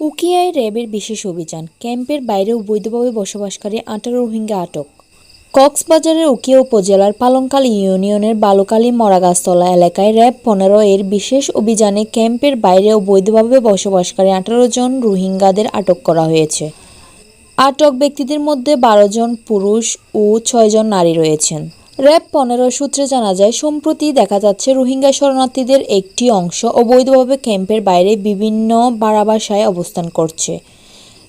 উকিয়ায় র্যাবের বিশেষ অভিযান, ক্যাম্পের বাইরে অবৈধভাবে বসবাসকারী আঠারো রোহিঙ্গা আটক। কক্সবাজারের উকিয়া উপজেলার পালংকাল ইউনিয়নের বালুকালী মরাগাছতলা এলাকায় র্যাব পনেরো এর বিশেষ অভিযানে ক্যাম্পের বাইরে অবৈধভাবে বসবাসকারী আঠারো জন রোহিঙ্গাদের আটক করা হয়েছে। আটক ব্যক্তিদের মধ্যে বারো জন পুরুষ ও ছয় জন নারী রয়েছেন। র্যাব পনেরো সূত্রে জানা যায়, সম্প্রতি দেখা যাচ্ছে রোহিঙ্গা শরণার্থীদের একটি অংশ অবৈধভাবে ক্যাম্পের বাইরে বিভিন্ন বাড়াবাসায় অবস্থান করছে।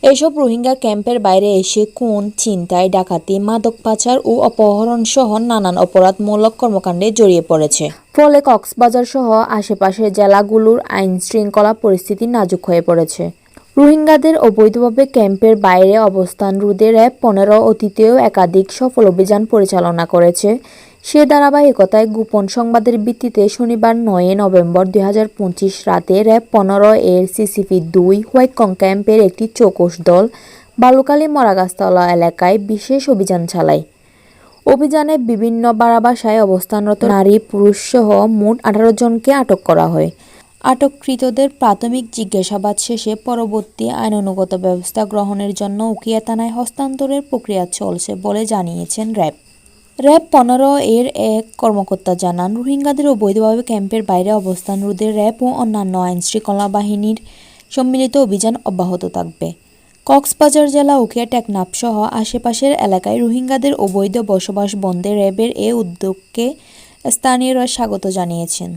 এসব রোহিঙ্গা ক্যাম্পের বাইরে এসে কোন ছিনতাই, ডাকাতি, মাদক পাচার ও অপহরণ সহ নানান অপরাধমূলক কর্মকাণ্ডে জড়িয়ে পড়েছে। ফলে কক্সবাজার সহ আশেপাশের জেলাগুলোর আইন শৃঙ্খলা পরিস্থিতি নাজুক হয়ে পড়েছে। রোহিঙ্গাদের অবৈধভাবে ক্যাম্পের বাইরে অবস্থান রোধে র্যাব পনেরো অতীতেও একাধিক সফল অভিযান পরিচালনা করেছে। সে ধারাবাহিকতায় গোপন সংবাদের ভিত্তিতে শনিবার নয় নভেম্বর দুই রাতে র্যাব পনেরো এর সিসিপি দুই হোয়াইটকং ক্যাম্পের একটি চৌকস দল বালুকালী মরাগাছতলা এলাকায় বিশেষ অভিযান চালায়। অভিযানে বিভিন্ন বারাবাসায় অবস্থানরত নারী পুরুষ সহ মোট আঠারো জনকে আটক করা হয়। আটককৃতদের প্রাথমিক জিজ্ঞাসাবাদ শেষে পরবর্তী আইনানুগত ব্যবস্থা গ্রহণের জন্য উকিয়া থানায় হস্তান্তরের প্রক্রিয়া চলছে বলে জানিয়েছেন র্যাব। র্যাব পনেরো এর এক কর্মকর্তা জানান, রোহিঙ্গাদের অবৈধভাবে ক্যাম্পের বাইরে অবস্থান রোধে র্যাব ও অন্যান্য আইনশৃঙ্খলা বাহিনীর সম্মিলিত অভিযান অব্যাহত থাকবে। কক্সবাজার জেলা উখিয়া টেকনাফ সহ আশেপাশের এলাকায় রোহিঙ্গাদের অবৈধ বসবাস বন্ধে র্যাবের এ উদ্যোগকে স্থানীয়রা স্বাগত জানিয়েছেন।